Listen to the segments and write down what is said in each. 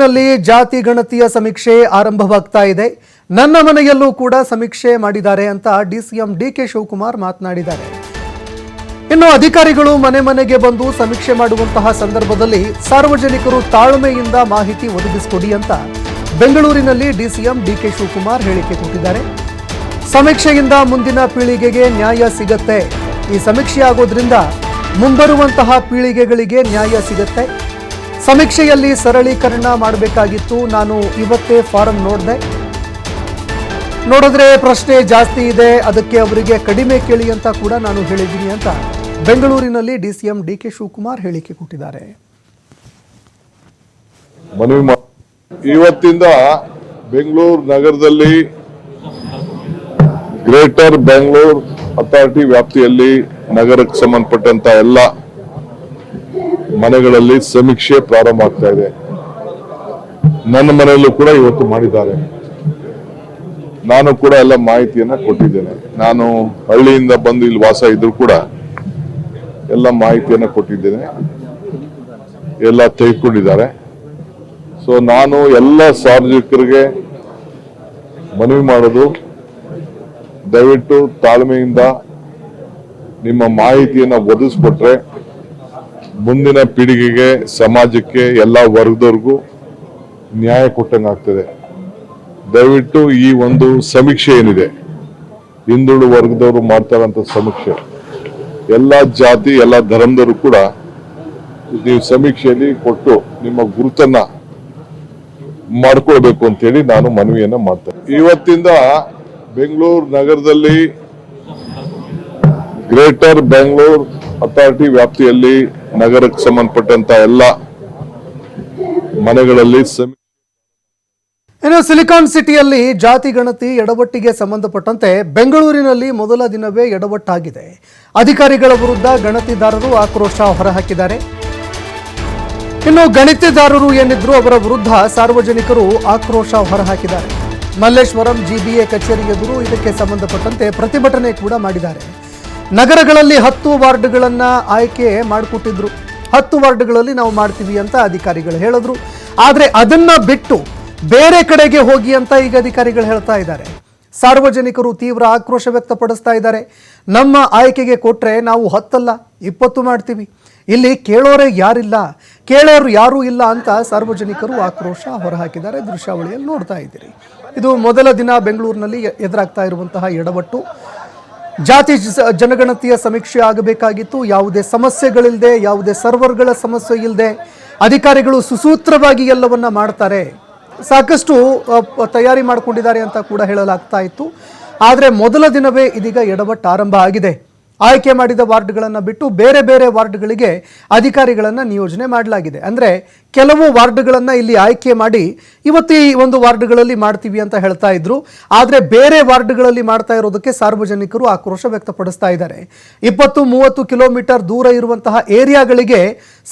ನಲ್ಲಿ ಜಾತಿ ಗಣತಿಯ ಸಮೀಕ್ಷೆ ಆರಂಭವಾಗ್ತಾ ಇದೆ. ನನ್ನ ಮನೆಯಲ್ಲೂ ಕೂಡ ಸಮೀಕ್ಷೆ ಮಾಡಿದ್ದಾರೆ ಅಂತ ಡಿಸಿಎಂ ಡಿ ಕೆ ಶಿವಕುಮಾರ್ ಮಾತನಾಡಿದ್ದಾರೆ. ಇನ್ನು ಅಧಿಕಾರಿಗಳು ಮನೆ ಮನೆಗೆ ಬಂದು ಸಮೀಕ್ಷೆ ಮಾಡುವಂತಹ ಸಂದರ್ಭದಲ್ಲಿ ಸಾರ್ವಜನಿಕರು ತಾಳ್ಮೆಯಿಂದ ಮಾಹಿತಿ ಒದಗಿಸಿಕೊಡಿ ಅಂತ ಬೆಂಗಳೂರಿನಲ್ಲಿ ಡಿಸಿಎಂ ಡಿ ಕೆ ಶಿವಕುಮಾರ್ ಹೇಳಿಕೆ ಕೊಟ್ಟಿದ್ದಾರೆ. ಸಮೀಕ್ಷೆಯಿಂದ ಮುಂದಿನ ಪೀಳಿಗೆಗೆ ನ್ಯಾಯ ಸಿಗತ್ತೆ. ಈ ಸಮೀಕ್ಷೆ ಆಗೋದ್ರಿಂದ ಮುಂಬರುವಂತಹ ಪೀಳಿಗೆಗಳಿಗೆ ನ್ಯಾಯ ಸಿಗತ್ತೆ. ಸಮೀಕ್ಷೆಯಲ್ಲಿ ಸರಳೀಕರಣ ಮಾಡಬೇಕಾಗಿತ್ತು. ನಾನು ಇವತ್ತೇ ಫಾರಂ ನೋಡಿದೆ. ನೋಡಿದ್ರೆ ಪ್ರಶ್ನೆ ಜಾಸ್ತಿ ಇದೆ. ಅದಕ್ಕೆ ಅವರಿಗೆ ಕಡಿಮೆ ಕೇಳಿ ಅಂತ ಕೂಡ ನಾನು ಹೇಳಿದ್ದೀನಿ ಅಂತ ಬೆಂಗಳೂರಿನಲ್ಲಿ ಡಿಸಿಎಂ ಡಿ ಕೆ ಶಿವಕುಮಾರ್ ಹೇಳಿಕೆ ಕೊಟ್ಟಿದ್ದಾರೆ. ಇವತ್ತಿಂದ ಬೆಂಗಳೂರು ನಗರದಲ್ಲಿ ಗ್ರೇಟರ್ ಬೆಂಗಳೂರು ಅಥಾರಿಟಿ ವ್ಯಾಪ್ತಿಯಲ್ಲಿ ನಗರಕ್ಕೆ ಸಂಬಂಧಪಟ್ಟಂತ ಎಲ್ಲ ಮನೆಗಳಲ್ಲಿ ಸಮೀಕ್ಷೆ ಪ್ರಾರಂಭ ಆಗ್ತಾ ಇದೆ. ನನ್ನ ಮನೆಯಲ್ಲೂ ಕೂಡ ಇವತ್ತು ಮಾಡಿದ್ದಾರೆ. ನಾನು ಕೂಡ ಎಲ್ಲ ಮಾಹಿತಿಯನ್ನ ಕೊಟ್ಟಿದ್ದೇನೆ. ನಾನು ಹಳ್ಳಿಯಿಂದ ಬಂದು ಇಲ್ಲಿ ವಾಸ ಇದ್ರು ಕೂಡ ಎಲ್ಲ ಮಾಹಿತಿಯನ್ನ ಕೊಟ್ಟಿದ್ದೇನೆ. ಎಲ್ಲ ತೆಗೆದುಕೊಂಡಿದ್ದಾರೆ. ಸೊ ನಾನು ಎಲ್ಲ ಸಾರ್ವಜನಿಕರಿಗೆ ಮನವಿ ಮಾಡೋದು, ದಯವಿಟ್ಟು ತಾಳ್ಮೆಯಿಂದ ನಿಮ್ಮ ಮಾಹಿತಿಯನ್ನು ಒದಗಿಸ್ಕೊಟ್ರೆ ಮುಂದಿನ ಪೀಳಿಗೆಗೆ, ಸಮಾಜಕ್ಕೆ, ಎಲ್ಲ ವರ್ಗದವ್ರಿಗೂ ನ್ಯಾಯ ಕೊಟ್ಟಂಗಾಗ್ತದೆ ದಯವಿಟ್ಟು ಈ ಒಂದು ಸಮೀಕ್ಷೆ ಏನಿದೆ? ಹಿಂದುಳಿದ ವರ್ಗದವರು ಮಾಡ್ತಾರಂತ ಸಮೀಕ್ಷೆ. ಎಲ್ಲ ಜಾತಿ, ಎಲ್ಲ ಧರ್ಮದವರು ಕೂಡ ನೀವು ಸಮೀಕ್ಷೆಯಲ್ಲಿ ಕೊಟ್ಟು ನಿಮ್ಮ ಗುರುತನ್ನ ಮಾಡ್ಕೊಳ್ಬೇಕು ಅಂತೇಳಿ ನಾನು ಮನವಿಯನ್ನ ಮಾಡ್ತೇನೆ. ಇವತ್ತಿಂದ ಬೆಂಗಳೂರು ನಗರದಲ್ಲಿ ಗ್ರೇಟರ್ ಬೆಂಗಳೂರು ಅಥಾರಿಟಿ ವ್ಯಾಪ್ತಿಯಲ್ಲಿ ನಗರಕ್ಕೆ ಸಂಬಂಧಪಟ್ಟಂತ ಎಲ್ಲ ಮನೆಗಳಲ್ಲಿ ಇನ್ನು ಸಿಲಿಕಾನ್ ಸಿಟಿಯಲ್ಲಿ ಜಾತಿ ಗಣತಿ ಎಡವಟ್ಟಿಗೆ ಸಂಬಂಧಪಟ್ಟಂತೆ ಬೆಂಗಳೂರಿನಲ್ಲಿ ಮೊದಲ ದಿನವೇ ಎಡವಟ್ಟಾಗಿದೆ. ಅಧಿಕಾರಿಗಳ ವಿರುದ್ಧ ಗಣತಿದಾರರು ಆಕ್ರೋಶ ಹೊರಹಾಕಿದ್ದಾರೆ. ಇನ್ನು ಗಣಿತದಾರರು ಏನಿದ್ರು ಅವರ ವಿರುದ್ಧ ಸಾರ್ವಜನಿಕರು ಆಕ್ರೋಶ ಹೊರಹಾಕಿದ್ದಾರೆ. ಮಲ್ಲೇಶ್ವರಂ ಜಿಬಿಎ ಕಚೇರಿ ಎದುರು ಇದಕ್ಕೆ ಸಂಬಂಧಪಟ್ಟಂತೆ ಪ್ರತಿಭಟನೆ ಕೂಡ ಮಾಡಿದ್ದಾರೆ. ನಗರಗಳಲ್ಲಿ ಹತ್ತು ವಾರ್ಡ್ಗಳನ್ನು ಆಯ್ಕೆ ಮಾಡಿಕೊಟ್ಟಿದ್ರು. ಹತ್ತು ವಾರ್ಡ್ಗಳಲ್ಲಿ ನಾವು ಮಾಡ್ತೀವಿ ಅಂತ ಅಧಿಕಾರಿಗಳು ಹೇಳಿದ್ರು. ಆದರೆ ಅದನ್ನು ಬಿಟ್ಟು ಬೇರೆ ಕಡೆಗೆ ಹೋಗಿ ಅಂತ ಈಗ ಅಧಿಕಾರಿಗಳು ಹೇಳ್ತಾ ಇದ್ದಾರೆ. ಸಾರ್ವಜನಿಕರು ತೀವ್ರ ಆಕ್ರೋಶ ವ್ಯಕ್ತಪಡಿಸ್ತಾ ಇದ್ದಾರೆ. ನಮ್ಮ ಆಯ್ಕೆಗೆ ಕೊಟ್ಟರೆ ನಾವು ಹತ್ತಲ್ಲ, ಇಪ್ಪತ್ತು ಮಾಡ್ತೀವಿ. ಇಲ್ಲಿ ಕೇಳೋರೇ ಯಾರಿಲ್ಲ, ಕೇಳೋರು ಯಾರೂ ಇಲ್ಲ ಅಂತ ಸಾರ್ವಜನಿಕರು ಆಕ್ರೋಶ ಹೊರಹಾಕಿದ್ದಾರೆ. ದೃಶ್ಯಾವಳಿಯಲ್ಲಿ ನೋಡ್ತಾ ಇದ್ದೀರಿ. ಇದು ಮೊದಲ ದಿನ ಬೆಂಗಳೂರಿನಲ್ಲಿ ಎದುರಾಗ್ತಾ ಇರುವಂತಹ ಎಡವಟ್ಟು. ಜಾತಿ ಜನಗಣತಿಯ ಸಮೀಕ್ಷೆ ಆಗಬೇಕಾಗಿತ್ತು. ಯಾವುದೇ ಸಮಸ್ಯೆಗಳಿಲ್ಲದೆ, ಯಾವುದೇ ಸರ್ವರ್ಗಳ ಸಮಸ್ಯೆ ಇಲ್ಲದೆ ಅಧಿಕಾರಿಗಳು ಸುಸೂತ್ರವಾಗಿ ಎಲ್ಲವನ್ನ ಮಾಡ್ತಾರೆ. ಸಾಕಷ್ಟು ತಯಾರಿ ಮಾಡಿಕೊಂಡಿದ್ದಾರೆ ಅಂತ ಕೂಡ ಹೇಳಲಾಗ್ತಾ ಇತ್ತು. ಆದರೆ ಮೊದಲ ದಿನವೇ ಇದೀಗ ಎಡವಟ್ಟು ಆರಂಭ ಆಗಿದೆ. ಆಯ್ಕೆ ಮಾಡಿದ ವಾರ್ಡ್ಗಳನ್ನು ಬಿಟ್ಟು ಬೇರೆ ಬೇರೆ ವಾರ್ಡ್ಗಳಿಗೆ ಅಧಿಕಾರಿಗಳನ್ನು ನಿಯೋಜನೆ ಮಾಡಲಾಗಿದೆ. ಅಂದರೆ ಕೆಲವು ವಾರ್ಡ್ಗಳನ್ನು ಇಲ್ಲಿ ಆಯ್ಕೆ ಮಾಡಿ ಇವತ್ತು ಈ ಒಂದು ವಾರ್ಡ್ಗಳಲ್ಲಿ ಮಾಡ್ತೀವಿ ಅಂತ ಹೇಳ್ತಾ ಇದ್ರು. ಆದರೆ ಬೇರೆ ವಾರ್ಡ್ಗಳಲ್ಲಿ ಮಾಡ್ತಾ ಇರೋದಕ್ಕೆ ಸಾರ್ವಜನಿಕರು ಆಕ್ರೋಶ ವ್ಯಕ್ತಪಡಿಸ್ತಾ ಇದ್ದಾರೆ. ಇಪ್ಪತ್ತು, ಮೂವತ್ತು ಕಿಲೋಮೀಟರ್ ದೂರ ಇರುವಂತಹ ಏರಿಯಾಗಳಿಗೆ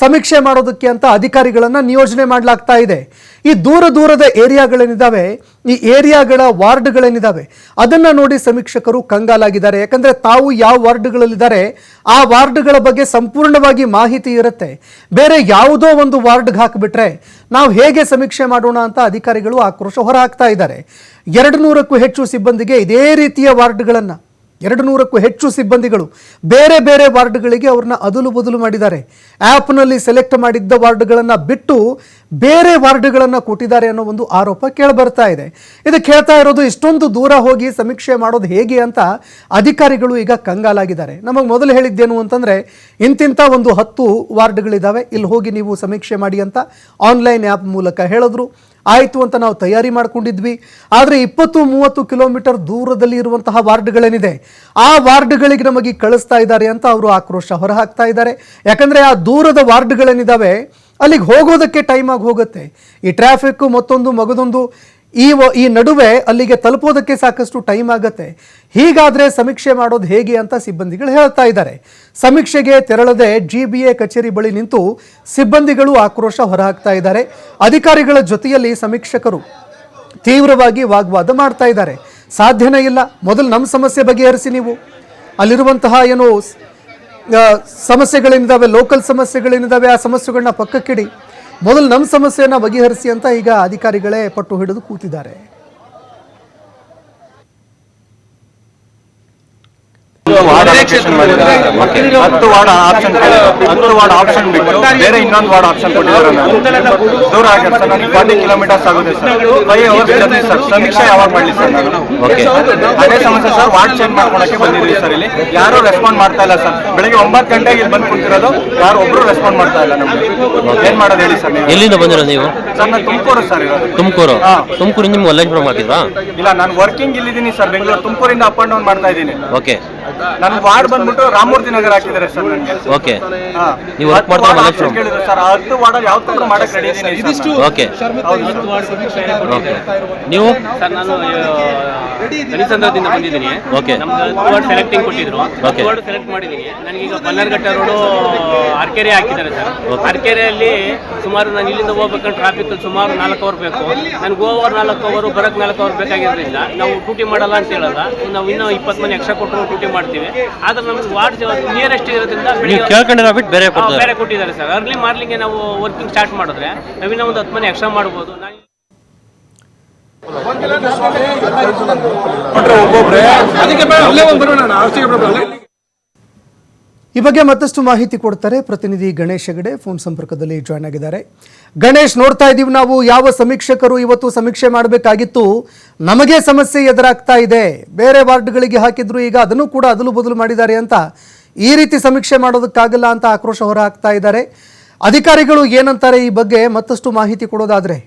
ಸಮೀಕ್ಷೆ ಮಾಡೋದಕ್ಕೆ ಅಂತ ಅಧಿಕಾರಿಗಳನ್ನು ನಿಯೋಜನೆ ಮಾಡಲಾಗ್ತಾ ಇದೆ. ಈ ದೂರ ದೂರದ ಏರಿಯಾಗಳೇನಿದ್ದಾವೆ ಈ ಏರಿಯಾಗಳ ವಾರ್ಡ್ಗಳೇನಿದ್ದಾವೆ ಅದನ್ನ ನೋಡಿ ಸಮೀಕ್ಷಕರು ಕಂಗಾಲಾಗಿದ್ದಾರೆ. ಯಾಕಂದ್ರೆ ತಾವು ಯಾವ ವಾರ್ಡ್ಗಳಲ್ಲಿದ್ದಾರೆ, ಆ ವಾರ್ಡ್ಗಳ ಬಗ್ಗೆ ಸಂಪೂರ್ಣವಾಗಿ ಮಾಹಿತಿ ಇರುತ್ತೆ. ಬೇರೆ ಯಾವುದೋ ಒಂದು ವಾರ್ಡ್ಗೆ ಹಾಕಿಬಿಟ್ರೆ ನಾವು ಹೇಗೆ ಸಮೀಕ್ಷೆ ಮಾಡೋಣ ಅಂತ ಅಧಿಕಾರಿಗಳು ಆಕ್ರೋಶ ಹೊರಹಾಕ್ತಾ ಇದ್ದಾರೆ. ಎರಡು ನೂರಕ್ಕೂ ಹೆಚ್ಚು ಸಿಬ್ಬಂದಿಗೆ ಇದೇ ರೀತಿಯ ವಾರ್ಡ್ಗಳನ್ನು ಎರಡು ನೂರಕ್ಕೂ ಹೆಚ್ಚು ಸಿಬ್ಬಂದಿಗಳು ಬೇರೆ ಬೇರೆ ವಾರ್ಡ್ಗಳಿಗೆ ಅವ್ರನ್ನ ಅದಲು ಬದಲು ಮಾಡಿದ್ದಾರೆ. ಆ್ಯಪ್ನಲ್ಲಿ ಸೆಲೆಕ್ಟ್ ಮಾಡಿದ್ದ ವಾರ್ಡ್ಗಳನ್ನು ಬಿಟ್ಟು ಬೇರೆ ವಾರ್ಡ್ಗಳನ್ನು ಕೊಟ್ಟಿದ್ದಾರೆ ಅನ್ನೋ ಒಂದು ಆರೋಪ ಕೇಳಿಬರ್ತಾ ಇದೆ. ಇದಕ್ಕೆ ಹೇಳ್ತಾ ಇರೋದು ಇಷ್ಟೊಂದು ದೂರ ಹೋಗಿ ಸಮೀಕ್ಷೆ ಮಾಡೋದು ಹೇಗೆ ಅಂತ ಅಧಿಕಾರಿಗಳು ಈಗ ಕಂಗಾಲಾಗಿದ್ದಾರೆ. ನಮಗೆ ಮೊದಲು ಹೇಳಿದ್ದೇನು ಅಂತಂದರೆ ಇಂತಿಂಥ ಒಂದು ಹತ್ತು ವಾರ್ಡ್ಗಳಿದ್ದಾವೆ ಇಲ್ಲಿ ಹೋಗಿ ನೀವು ಸಮೀಕ್ಷೆ ಮಾಡಿ ಅಂತ ಆನ್ಲೈನ್ ಆ್ಯಪ್ ಮೂಲಕ ಹೇಳಿದ್ರು. ಆಯಿತು ಅಂತ ನಾವು ತಯಾರಿ ಮಾಡ್ಕೊಂಡಿದ್ವಿ. ಆದರೆ ಇಪ್ಪತ್ತು ಮೂವತ್ತು ಕಿಲೋಮೀಟರ್ ದೂರದಲ್ಲಿ ಇರುವಂತಹ ವಾರ್ಡ್ಗಳೇನಿದೆ, ಆ ವಾರ್ಡ್ಗಳಿಗೆ ನಮಗೆ ಕಳಿಸ್ತಾ ಇದ್ದಾರೆ ಅಂತ ಅವರು ಆಕ್ರೋಶ ಹೊರಹಾಕ್ತಾ ಇದ್ದಾರೆ. ಯಾಕಂದರೆ ಆ ದೂರದ ವಾರ್ಡ್ಗಳೇನಿದ್ದಾವೆ ಅಲ್ಲಿಗೆ ಹೋಗೋದಕ್ಕೆ ಟೈಮ್ ಆಗಿ ಹೋಗುತ್ತೆ. ಈ ಟ್ರಾಫಿಕ್ ಮತ್ತೊಂದು ಮಗದೊಂದು, ಈ ಈ ನಡುವೆ ಅಲ್ಲಿಗೆ ತಲುಪೋದಕ್ಕೆ ಸಾಕಷ್ಟು ಟೈಮ್ ಆಗುತ್ತೆ. ಹೀಗಾದರೆ ಸಮೀಕ್ಷೆ ಮಾಡೋದು ಹೇಗೆ ಅಂತ ಸಿಬ್ಬಂದಿಗಳು ಹೇಳ್ತಾ ಇದ್ದಾರೆ. ಸಮೀಕ್ಷೆಗೆ ತೆರಳದೆ ಜಿಬಿಎ ಕಚೇರಿ ಬಳಿ ನಿಂತು ಸಿಬ್ಬಂದಿಗಳು ಆಕ್ರೋಶ ಹೊರಹಾಕ್ತಾ ಇದ್ದಾರೆ. ಅಧಿಕಾರಿಗಳ ಜೊತೆಯಲ್ಲಿ ಸಮೀಕ್ಷಕರು ತೀವ್ರವಾಗಿ ವಾಗ್ವಾದ ಮಾಡ್ತಾ ಇದ್ದಾರೆ. ಸಾಧ್ಯನೇ ಇಲ್ಲ. ಮೊದಲು ನಮ್ಮ ಸಮಸ್ಯೆ ಬಗೆಹರಿಸಿ ನೀವು. ಅಲ್ಲಿರುವಂತಹ ಏನು ಸಮಸ್ಯೆಗಳೇನಿದ್ದಾವೆ ಲೋಕಲ್ ಸಮಸ್ಯೆಗಳೇನಿದ್ದಾವೆ ಆ ಸಮಸ್ಯೆಗಳನ್ನ ಪಕ್ಕಕ್ಕಿಡಿ. ಮೊದಲು ನಮ್ಮ ಸಮಸ್ಯೆಯನ್ನು ಬಗೆಹರಿಸಿ ಅಂತ ಈಗ ಅಧಿಕಾರಿಗಳೇ ಪಟ್ಟು ಹಿಡಿದು ಕೂತಿದ್ದಾರೆ. ವಾರ್ಡ್ ಅಲೋಕೇಶನ್ ಮಾಡಿದ್ದಾರೆ ಹತ್ತು ವಾರ್ಡ್ ಆಪ್ಷನ್ ಹತ್ತು ವಾರ್ಡ್ ಆಪ್ಷನ್ ಬಿಟ್ಟು ಬೇರೆ ಇನ್ನೊಂದು ವಾರ್ಡ್ ಆಪ್ಷನ್ ಕೊಟ್ಟಿದ್ದಾರೆ. ದೂರ ಆಗಿದೆ ಸರ್ ನನಗೆ ಫಾರ್ಟಿ ಕಿಲೋಮೀಟರ್ಸ್ ಆಗುತ್ತೆ sir. Five hours journey sir. ಸಮೀಕ್ಷೆ ಯಾವಾಗ ಮಾಡಲಿ ಸರ್ ನಾನು? ಓಕೆ ಅದೇ ಸಮಸ್ಯೆ ಸರ್ ವಾರ್ಡ್ ಚೇಂಜ್ ಮಾಡ್ಕೊಳಕ್ಕೆ ಬಂದಿದ್ದೀವಿ ಸರ್ ಇಲ್ಲಿ. ಯಾರು ರೆಸ್ಪಾಂಡ್ ಮಾಡ್ತಾ ಇಲ್ಲ ಸರ್. ಬೆಳಗ್ಗೆ ಒಂಬತ್ತು ಗಂಟೆಗೆ ಇಲ್ಲಿ ಬಂದು ಕುಂತಿರೋದು ಯಾರು ಒಬ್ರು ರೆಸ್ಪಾಂಡ್ ಮಾಡ್ತಾ ಇಲ್ಲ ನಮ್ಗೆ. ಏನ್ ಮಾಡೋದು ಹೇಳಿ ಸರ್ ಎಲ್ಲಿಂದ ಬಂದಿರೋ ನೀವು? ಸರ್ ನಾನು ತುಮಕೂರು ಸರ್ ತುಮಕೂರು? ಹಾ. ತುಮಕೂರಿಂದ ನಿಮ್ಗೆ ಹಾಕಿದ್ರಾ ಇಲ್ಲ ನಾನು ವರ್ಕಿಂಗ್ ಇಲ್ಲಿದ್ದೀನಿ ಸರ್ ಬೆಂಗಳೂರು. ತುಮಕೂರಿಂದ ಅಪ್ ಅಂಡ್ ಡೌನ್ ಮಾಡ್ತಾ ಇದ್ದೀನಿ. ಓಕೆ ನನ್ನ ವಾರ್ಡ್ ಬಂದ್ಬಿಟ್ಟು ರಾಮಮೂರ್ತಿ ನಗರ ಹಾಕಿದ್ದಾರೆ ಸರ್ ನನಗೆ. ಓಕೆ. ನೀವು ವರ್ಕ್ ಹತ್ತು ಮಾಡ್ತಾ ವಾರ್ಡ್ ಕೇಳಿದ್ರು ಸರ್. ಆ ಹತ್ತು ವಾರ್ಡಲ್ಲಿ ಯಾವ ತರ ಮಾಡಕ್ಕೆ ರೆಡಿ ಇದ್ದೀನಿ ಇದಿಷ್ಟು. ಓಕೆ. ಓಕೆ. ನೀವು? ಸರ್ ನಾನು ಗಣಿತಂತ್ರದಿಂದ ಬಂದಿದ್ದೀನಿ. ಓಕೆ. ನಮ್ಗೆ ವಾರ್ಡ್ ಸೆಲೆಕ್ಟಿಂಗ್ ಕೊಟ್ಟಿದ್ರು. ಓಕೆ. ವಾರ್ಡ್ ಸೆಲೆಕ್ಟ್ ಮಾಡಿದ್ದೀನಿ. ನನಗೀಗ ಬನ್ನರ್ಘಟ್ಟ ರೋಡು ಅರ್ಕೆರೆ ಹಾಕಿದ್ದಾರೆ ಸರ್. ಅರ್ಕೆರೆಯಲ್ಲಿ ಸುಮಾರು ನಾನು ಇಲ್ಲಿಂದ ಹೋಗ್ಬೇಕಂದ್ರೆ ಟ್ರಾಫಿಕ್ ಸುಮಾರು ನಾಲ್ಕು ಅವರ್ ಬೇಕು. ನನಗೆ ಓವರ್ ನಾಲ್ಕು ಅವರು ಬರಕ್ ನಾಲ್ಕು ಅವರ್ ಬೇಕಾಗಿರೋದ್ರಿಂದ ನಾವು ಡ್ಯೂಟಿ ಮಾಡಲ್ಲ ಅಂತ ಹೇಳಲ್ಲ. ನಾವು ಇನ್ನೂ ಇಪ್ಪತ್ತು ಮನೆ ಎಕ್ಸ್ಟ್ರಾ ಕೊಟ್ಟರು ಡ್ಯೂಟಿ ಮಾಡ್ತೀವಿ. ಆದ್ರೆ ನಮ್ಗೆ ವಾರ್ಡ್ ನಿಯರೆಸ್ಟ್ ಇರೋದ್ರಿಂದ ನೀವು ಬೆಳಿಗ್ಗೆ ಕೇಳ್ಕೊಂಡಿರೋ ಬಿಟ್ಟು ಬೇರೆ ಕೊಡ್ತಾರೆ. ಬೇರೆ ಕೊಟ್ಟಿದ್ದಾರೆ ಸರ್. ಅರ್ಲಿ ಮಾರ್ನಿಂಗ್ ನಾವು ವರ್ಕಿಂಗ್ ಸ್ಟಾರ್ಟ್ ಮಾಡಿದ್ರೆ ನಾವಿನ್ನ ಒಂದು ಹತ್ತು ಮನೆ ಎಕ್ಸ್ಟ್ರಾ ಮಾಡ್ಬೋದು. ನಾನು ಈ ಬಗ್ಗೆ ಮತ್ತಷ್ಟು ಮಾಹಿತಿ ಕೊಡ್ತಾರೆ ಪ್ರತಿನಿಧಿ ಗಣೇಶ್ ಹೆಗಡೆ. ಫೋನ್ ಸಂಪರ್ಕದಲ್ಲಿ ಜಾಯ್ನ್ ಆಗಿದ್ದಾರೆ. ಗಣೇಶ್, ನೋಡ್ತಾ ಇದ್ದೀವಿ ನಾವು ಯಾವ ಸಮೀಕ್ಷಕರು ಇವತ್ತು ಸಮೀಕ್ಷೆ ಮಾಡಬೇಕಾಗಿತ್ತು. ನಮಗೆ ಸಮಸ್ಯೆ ಎದುರಾಗ್ತಾ ಇದೆ. ಬೇರೆ ವಾರ್ಡ್ಗಳಿಗೆ ಹಾಕಿದ್ರು ಈಗ ಅದನ್ನು ಕೂಡ ಅದಲು ಬದಲು ಮಾಡಿದ್ದಾರೆ ಅಂತ ಈ ರೀತಿ ಸಮೀಕ್ಷೆ ಮಾಡೋದಕ್ಕಾಗಲ್ಲ ಅಂತ ಆಕ್ರೋಶ ಹೊರ ಹಾಕ್ತಾ ಇದ್ದಾರೆ. ಅಧಿಕಾರಿಗಳು ಏನಂತಾರೆ ಈ ಬಗ್ಗೆ ಮತ್ತಷ್ಟು ಮಾಹಿತಿ ಕೊಡೋದಾದ್ರೆ?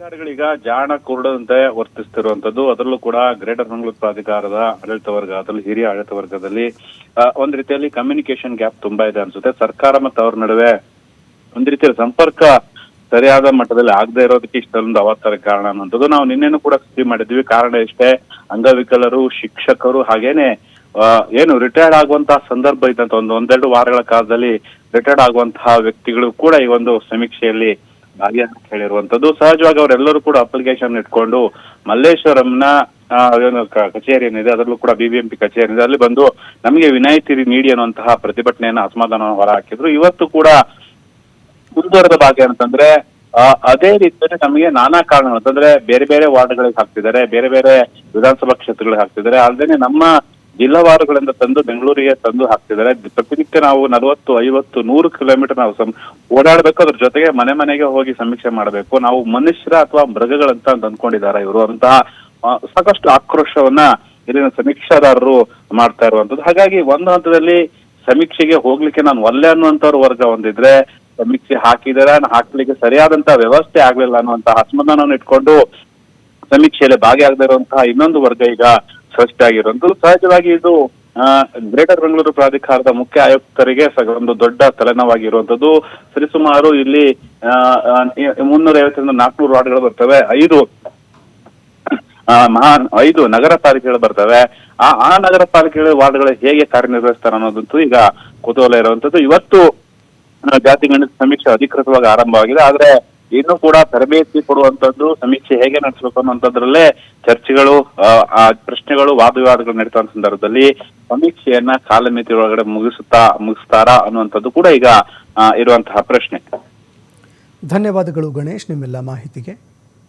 ಅಧಿಕಾರಿಗಳೀಗ ಜಾಣ ಕುರುಡಂತೆ ವರ್ತಿಸ್ತಿರುವಂತದ್ದು, ಅದರಲ್ಲೂ ಕೂಡ ಗ್ರೇಟರ್ ಮಂಗಳೂರು ಪ್ರಾಧಿಕಾರದ ಆಡಳಿತ ವರ್ಗ, ಅದರಲ್ಲಿ ಹಿರಿಯ ಆಡಳಿತ ವರ್ಗದಲ್ಲಿ ಒಂದ್ ರೀತಿಯಲ್ಲಿ ಕಮ್ಯುನಿಕೇಶನ್ ಗ್ಯಾಪ್ ತುಂಬಾ ಇದೆ ಅನ್ಸುತ್ತೆ. ಸರ್ಕಾರ ಮತ್ತು ಅವ್ರ ನಡುವೆ ಒಂದ್ ರೀತಿಯ ಸಂಪರ್ಕ ಸರಿಯಾದ ಮಟ್ಟದಲ್ಲಿ ಆಗದೆ ಇರೋದಕ್ಕೆ ಇಷ್ಟೊಂದು ಅವತಾರ ಕಾರಣ ಅನ್ನುವಂಥದ್ದು ನಾವು ನಿನ್ನೆನೂ ಕೂಡ ಸುದ್ದಿ ಮಾಡಿದ್ವಿ. ಕಾರಣ ಇಷ್ಟೇ, ಅಂಗವಿಕಲರು, ಶಿಕ್ಷಕರು ಹಾಗೇನೆ ಏನು ರಿಟೈರ್ಡ್ ಆಗುವಂತಹ ಸಂದರ್ಭ ಇದ್ದಂತ ಒಂದು ಒಂದೆರಡು ವಾರಗಳ ಕಾಲದಲ್ಲಿ ರಿಟೈರ್ಡ್ ಆಗುವಂತಹ ವ್ಯಕ್ತಿಗಳು ಕೂಡ ಈ ಒಂದು ಸಮೀಕ್ಷೆಯಲ್ಲಿ ಭಾಗಿಯಾಗಿ ಹೇಳಿರುವಂತದ್ದು. ಸಹಜವಾಗಿ ಅವರೆಲ್ಲರೂ ಕೂಡ ಅಪ್ಲಿಕೇಶನ್ ಇಟ್ಕೊಂಡು ಮಲ್ಲೇಶ್ವರಂನ ಕಚೇರಿ ಏನಿದೆ ಅದರಲ್ಲೂ ಕೂಡ ಬಿಬಿಎಂಪಿ ಕಚೇರಿ ಇದೆ ಅಲ್ಲಿ ಬಂದು ನಮಗೆ ವಿನಾಯಿತಿ ನೀಡಿ ಅನ್ನುವಂತಹ ಪ್ರತಿಭಟನೆಯನ್ನ ಅಸಮಾಧಾನ ಹೊರ ಹಾಕಿದ್ರು. ಇವತ್ತು ಕೂಡ ಮುಂದುವರೆದ ಭಾಗ ಏನಂತಂದ್ರೆ ಆ, ಅದೇ ರೀತಿಯಲ್ಲಿ ನಮಗೆ ನಾನಾ ಕಾರಣಗಳು ಅಂತಂದ್ರೆ ಬೇರೆ ಬೇರೆ ವಾರ್ಡ್ಗಳಿಗೆ ಹಾಕ್ತಿದ್ದಾರೆ ಬೇರೆ ಬೇರೆ ವಿಧಾನಸಭಾ ಕ್ಷೇತ್ರಗಳಿಗೆ ಹಾಕ್ತಿದ್ದಾರೆ. ಅಲ್ಲದೆ ನಮ್ಮ ಜಿಲ್ಲಾವಾರುಗಳಿಂದ ತಂದು ಬೆಂಗಳೂರಿಗೆ ತಂದು ಹಾಕ್ತಿದ್ದಾರೆ. ಪ್ರತಿನಿತ್ಯ ನಾವು ನಲವತ್ತು, ಐವತ್ತು, ನೂರು ಕಿಲೋಮೀಟರ್ ನಾವು ಓಡಾಡ್ಬೇಕು. ಅದ್ರ ಜೊತೆಗೆ ಮನೆ ಮನೆಗೆ ಹೋಗಿ ಸಮೀಕ್ಷೆ ಮಾಡಬೇಕು. ನಾವು ಮನುಷ್ಯರ ಅಥವಾ ಮೃಗಗಳಂತ ಅಂದ್ಕೊಂಡಿದ್ದಾರೆ ಇವರು. ಅಂತಹ ಸಾಕಷ್ಟು ಆಕ್ರೋಶವನ್ನ ಇಲ್ಲಿನ ಸಮೀಕ್ಷಾದಾರರು ಮಾಡ್ತಾ ಇರುವಂತದ್ದು ಹಾಗಾಗಿ ಒಂದು ಹಂತದಲ್ಲಿ ಸಮೀಕ್ಷೆಗೆ ಹೋಗ್ಲಿಕ್ಕೆ ನಾನು ಒಲ್ಲೆ ಅನ್ನುವಂಥವ್ರ ವರ್ಗ ಒಂದಿದ್ರೆ ಸಮೀಕ್ಷೆ ಹಾಕಿದರ ಹಾಕ್ಲಿಕ್ಕೆ ಸರಿಯಾದಂತ ವ್ಯವಸ್ಥೆ ಆಗ್ಲಿಲ್ಲ ಅನ್ನುವಂತಹ ಅಸಮಾಧಾನವನ್ನು ಇಟ್ಕೊಂಡು ಸಮೀಕ್ಷೆಯಲ್ಲಿ ಭಾಗಿಯಾಗದೇ ಇರುವಂತಹ ಇನ್ನೊಂದು ವರ್ಗ ಈಗ ಸೃಷ್ಟಿ ಸಹಜವಾಗಿ ಇದು ಗ್ರೇಟರ್ ಬೆಂಗಳೂರು ಪ್ರಾಧಿಕಾರದ ಮುಖ್ಯ ಆಯುಕ್ತರಿಗೆ ಒಂದು ದೊಡ್ಡ ತಲೆನೋವಾಗಿರುವಂತದ್ದು ಸರಿಸುಮಾರು ಇಲ್ಲಿ ಮುನ್ನೂರ ಐವತ್ತರಿಂದ ನಾಲ್ಕುನೂರು ವಾರ್ಡ್ಗಳು ಬರ್ತವೆ. ಐದು ಮಹಾನ್, ಐದು ನಗರ ಪಾಲಿಕೆಗಳು ಬರ್ತವೆ. ಆ ಆ ನಗರ ಪಾಲಿಕೆಗಳ ವಾರ್ಡ್ಗಳು ಹೇಗೆ ಕಾರ್ಯನಿರ್ವಹಿಸ್ತಾರೆ ಅನ್ನೋದಂತೂ ಈಗ ಕುತೂಹಲ ಇರುವಂತದ್ದು ಇವತ್ತು ಜಾತಿ ಗಣಿತ ಸಮೀಕ್ಷೆ ಅಧಿಕೃತವಾಗಿ ಆರಂಭವಾಗಿದೆ. ಆದ್ರೆ ಇನ್ನೂ ಕೂಡ ತರಬೇತಿ ಕೊಡುವಂತದ್ದು ಸಮೀಕ್ಷೆ ಹೇಗೆ ನಡೆಸಬೇಕು ಅನ್ನುವಂಥದ್ರಲ್ಲೇ ಚರ್ಚೆಗಳು ಆ, ಪ್ರಶ್ನೆಗಳು ವಾದ ವಿವಾದಗಳು ನಡೀತಾ ಸಂದರ್ಭದಲ್ಲಿ ಸಮೀಕ್ಷೆಯನ್ನ ಕಾಲಮಿತಿ ಒಳಗಡೆ ಮುಗಿಸುತ್ತಾ ಮುಗಿಸ್ತಾರಾ ಅನ್ನುವಂಥದ್ದು ಕೂಡ ಈಗ ಇರುವಂತಹ ಪ್ರಶ್ನೆ. ಧನ್ಯವಾದಗಳು ಗಣೇಶ್ ನಿಮ್ಮೆಲ್ಲ ಮಾಹಿತಿಗೆ.